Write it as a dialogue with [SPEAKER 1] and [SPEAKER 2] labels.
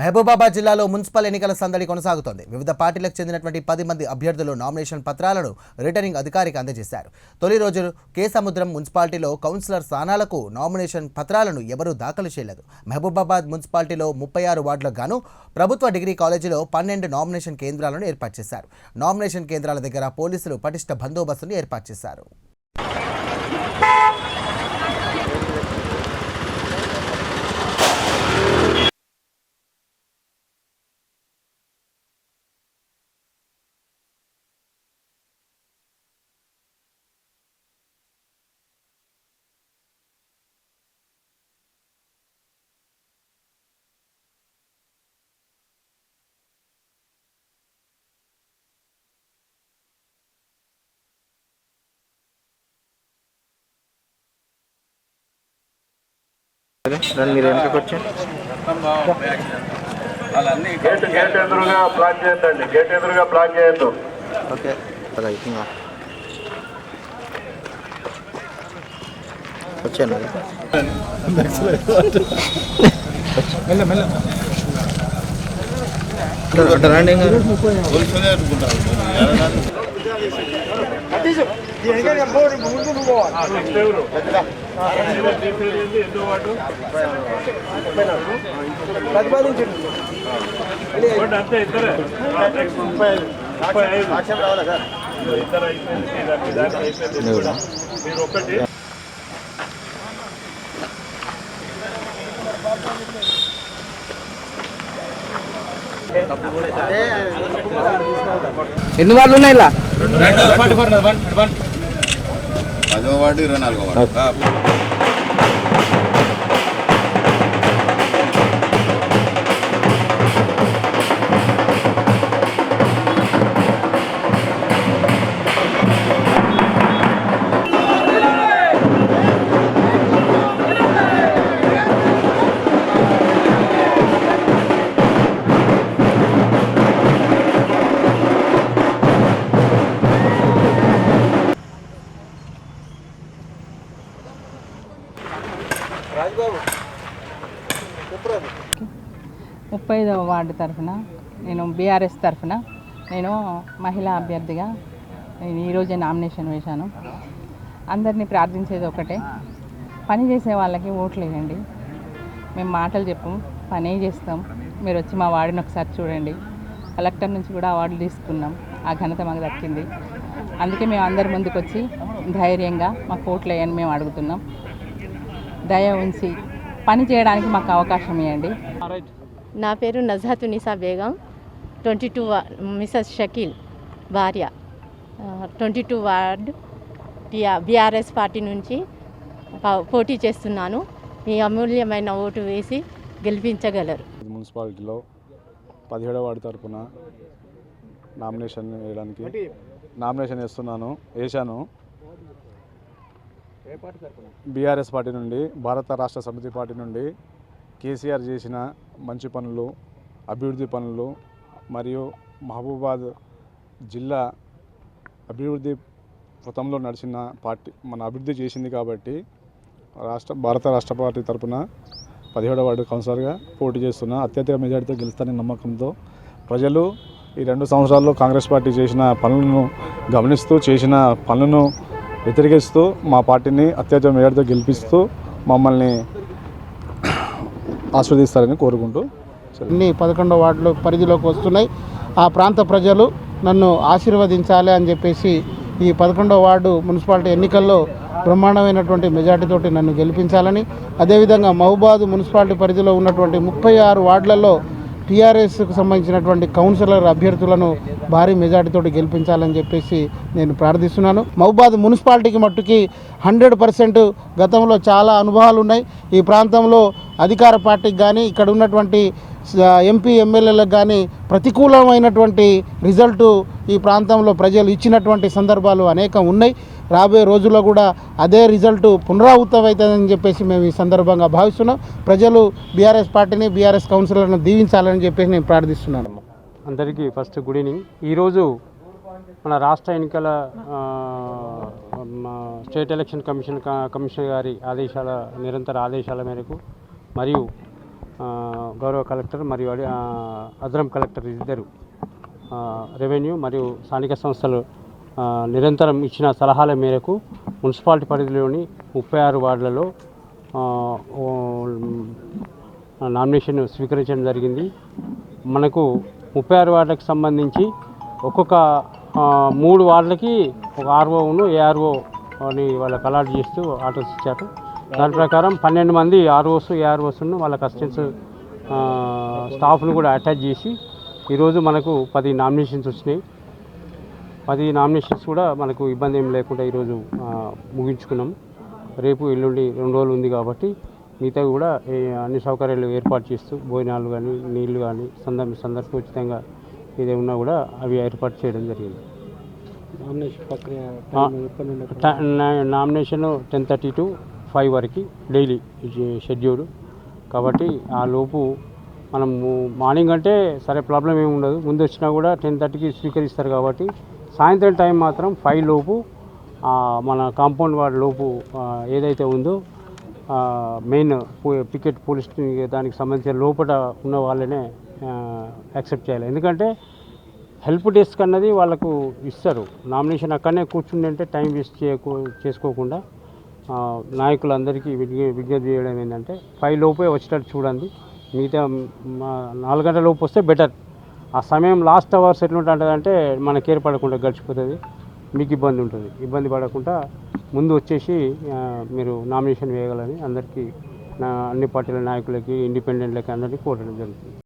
[SPEAKER 1] మహబూబాబాద్ జిల్లాలో మున్సిపల్ ఎన్నికల సందడి కొనసాగుతోంది. వివిధ పార్టీలకు చెందినటువంటి పది మంది అభ్యర్థులు నామినేషన్ పత్రాలను రిటర్నింగ్ అధికారికి అందజేశారు. తొలి రోజు కే సముద్రం మున్సిపాలిటీలో కౌన్సిలర్ స్థానాలకు నామినేషన్ పత్రాలను ఎవరూ దాఖలు చేయలేదు. మహబూబాబాద్ మున్సిపాలిటీలో ముప్పై ఆరు వార్డులకు గాను ప్రభుత్వ డిగ్రీ కాలేజీలో పన్నెండు నామినేషన్ కేంద్రాలను ఏర్పాటు చేశారు. నామినేషన్ కేంద్రాల దగ్గర పోలీసులు పటిష్ట బందోబస్తును ఏర్పాటు చేశారు.
[SPEAKER 2] దాన్ని మీరు ఎంపిక వచ్చారు?
[SPEAKER 3] గేట్ గేట్ ఎదురుగా బ్లాక్ చేయొద్దండి. గేట్ ఎదురుగా బ్లాక్ చేయొద్దు.
[SPEAKER 2] ఓకే. ఇంకా వచ్చాను. రండి.
[SPEAKER 3] మీరు ఒకటి
[SPEAKER 4] ఎన్ని వాళ్ళు ఉన్నాయి ఇలా
[SPEAKER 5] పదో వార్డు ఇరవై నాలుగో వార్డు.
[SPEAKER 6] ముప్పై ఐదవ వార్డు తరఫున నేను బీఆర్ఎస్ తరఫున నేను మహిళా అభ్యర్థిగా నేను ఈరోజే నామినేషన్ వేశాను. అందరినీ ప్రార్థించేది ఒకటే పని చేసే వాళ్ళకి ఓట్లు వేయండి. మేము మాటలు చెప్పం పనే చేస్తాం. మీరు వచ్చి మా వార్డుని ఒకసారి చూడండి. కలెక్టర్ నుంచి కూడా అవార్డులు తీసుకున్నాం. ఆ ఘనత మాకు దక్కింది. అందుకే మేము అందరి ముందుకు వచ్చి ధైర్యంగా మాకు ఓట్లు వేయని మేము అడుగుతున్నాం. దయ ఉంచి పని చేయడానికి మాకు అవకాశం ఇవ్వండి.
[SPEAKER 7] నా పేరు Najathu Nisa Begum. Twenty two Mrs Shakeel భార్య. Twenty two ward BRS party నుంచి పోటీ చేస్తున్నాను. మీ అమూల్యమైన ఓటు వేసి గెలిపించగలరు.
[SPEAKER 8] మున్సిపాలిటీలో పదిహేడవ వార్డు తరపున నామినేషన్ వేయడానికి నామినేషన్ వేస్తున్నాను వేశాను. బీఆర్ఎస్ పార్టీ నుండి భారత రాష్ట్ర సమితి పార్టీ నుండి కేసీఆర్ చేసిన మంచి పనులు అభివృద్ధి పనులు మరియు మహబూబాద్ జిల్లా అభివృద్ధి పథంలో నడిచిన పార్టీ మన అభివృద్ధి చేసింది కాబట్టి రాష్ట్ర భారత రాష్ట్ర పార్టీ తరపున పదిహేడవ వార్డు కౌన్సిలర్గా పోటీ చేస్తున్న అత్యధిక మెజార్టీతో గెలుస్తానని నమ్మకంతో ప్రజలు ఈ రెండు సంవత్సరాల్లో కాంగ్రెస్ పార్టీ చేసిన పనులను గమనిస్తూ చేసిన పనులను వ్యతిరేకిస్తూ మా పార్టీని అత్యధిక మెజార్టీతో గెలిపిస్తూ మమ్మల్ని ఆస్వాదిస్తారని కోరుకుంటూ
[SPEAKER 4] అన్ని పదకొండవ వార్డులో పరిధిలోకి వస్తున్నాయి. ఆ ప్రాంత ప్రజలు నన్ను ఆశీర్వదించాలి అని చెప్పేసి ఈ పదకొండవ వార్డు మున్సిపాలిటీ ఎన్నికల్లో బ్రహ్మాండమైనటువంటి మెజార్టీతోటి నన్ను గెలిపించాలని అదేవిధంగా మహబాద్ మున్సిపాలిటీ పరిధిలో ఉన్నటువంటి ముప్పై ఆరు వార్డులలో టీఆర్ఎస్కు సంబంధించినటువంటి కౌన్సిలర్ అభ్యర్థులను భారీ మెజార్టీతోటి గెలిపించాలని చెప్పేసి నేను ప్రార్థిస్తున్నాను. మహబాద్ మున్సిపాలిటీకి మట్టుకి హండ్రెడ్ పర్సెంట్ గతంలో చాలా అనుభవాలు ఉన్నాయి. ఈ ప్రాంతంలో అధికార పార్టీకి కానీ ఇక్కడ ఉన్నటువంటి ఎంపీ ఎమ్మెల్యేలకు కానీ ప్రతికూలమైనటువంటి రిజల్టు ఈ ప్రాంతంలో ప్రజలు ఇచ్చినటువంటి సందర్భాలు అనేకం ఉన్నాయి. రాబోయే రోజుల్లో కూడా అదే రిజల్ట్ పునరావృతమవుతుందని చెప్పేసి మేము ఈ సందర్భంగా భావిస్తున్నాం. ప్రజలు బీఆర్ఎస్ పార్టీని బీఆర్ఎస్ కౌన్సిలర్ను దీవించాలని చెప్పేసి నేను ప్రార్థిస్తున్నాను.
[SPEAKER 9] అందరికీ ఫస్ట్ గుడ్ ఈవినింగ్. ఈరోజు మన రాష్ట్ర ఎన్నికల మా state election commission commission commissioner గారి ఆదేశాల నిరంతర ఆదేశాల మేరకు మరియు గౌరవ కలెక్టర్ మరియు అదరం కలెక్టర్ ఇద్దరు రెవెన్యూ మరియు స్థానిక సంస్థలు నిరంతరం ఇచ్చిన సలహాల మేరకు మున్సిపాలిటీ పరిధిలోని ముప్పై ఆరు వార్డులలో నామినేషన్ స్వీకరించడం జరిగింది. మనకు ముప్పై ఆరు వార్డులకు సంబంధించి ఒక్కొక్క మూడు వార్డులకి ఒక ఆర్ఓను ఏఆర్ఓ అని వాళ్ళకి అలాట్ చేస్తూ ఆర్డర్స్ ఇచ్చారు. దాని ప్రకారం పన్నెండు మంది ఆర్ఓస్ ఏఆర్ఓస్ను వాళ్ళకి అసిస్టెంట్స్ స్టాఫ్ను కూడా అటాచ్ చేసి ఈరోజు మనకు పది నామినేషన్స్ వచ్చినాయి. పది నామినేషన్స్ కూడా మనకు ఇబ్బంది ఏం లేకుండా ఈరోజు ముగించుకున్నాం. రేపు ఎల్లుండి రెండు రోజులు ఉంది కాబట్టి మిగతా కూడా అన్ని సౌకర్యాలు ఏర్పాటు చేస్తూ భోజనాలు కానీ నీళ్ళు కానీ సందర్భ సందర్భ ఉచితంగా ఏదేమన్నా కూడా అవి ఏర్పాటు చేయడం జరిగింది.
[SPEAKER 4] Nomination
[SPEAKER 9] ten thirty to five వరకు డైలీ షెడ్యూల్. కాబట్టి ఆ లోపు మనం మార్నింగ్ అంటే సరే ప్రాబ్లం ఏమి ఉండదు. ముందు వచ్చినా కూడా టెన్ థర్టీకి స్వీకరిస్తారు కాబట్టి సాయంత్రం టైం మాత్రం ఫైవ్ లోపు మన కాంపౌండ్ వాడి లోపు ఏదైతే ఉందో మెయిన్ పికెట్ పోలీస్ దానికి సంబంధించిన లోపల ఉన్న వాళ్ళనే యాక్సెప్ట్ చేయాలి. ఎందుకంటే హెల్ప్ డెస్క్ అన్నది వాళ్ళకు ఇస్తారు. నామినేషన్ అక్కడనే కూర్చుండి అంటే టైం వేస్ట్ చేయకో చేసుకోకుండా నాయకులందరికీ విజ్ఞ విజ్ఞప్తి చేయడం ఏంటంటే ఫైవ్ లోపే వచ్చేటట్టు చూడండి. మిగతా మా నాలుగు గంటల లోపు వస్తే బెటర్. ఆ సమయం లాస్ట్ అవర్స్ ఎట్లుంటుంది అంటే మనకి ఏర్పడకుండా గడిచిపోతుంది. మీకు ఇబ్బంది ఉంటుంది. ఇబ్బంది పడకుండా ముందు వచ్చేసి మీరు నామినేషన్ వేయగలని అందరికీ నా అన్ని పార్టీల నాయకులకి ఇండిపెండెంట్లకి అందరికీ కోరడం జరుగుతుంది.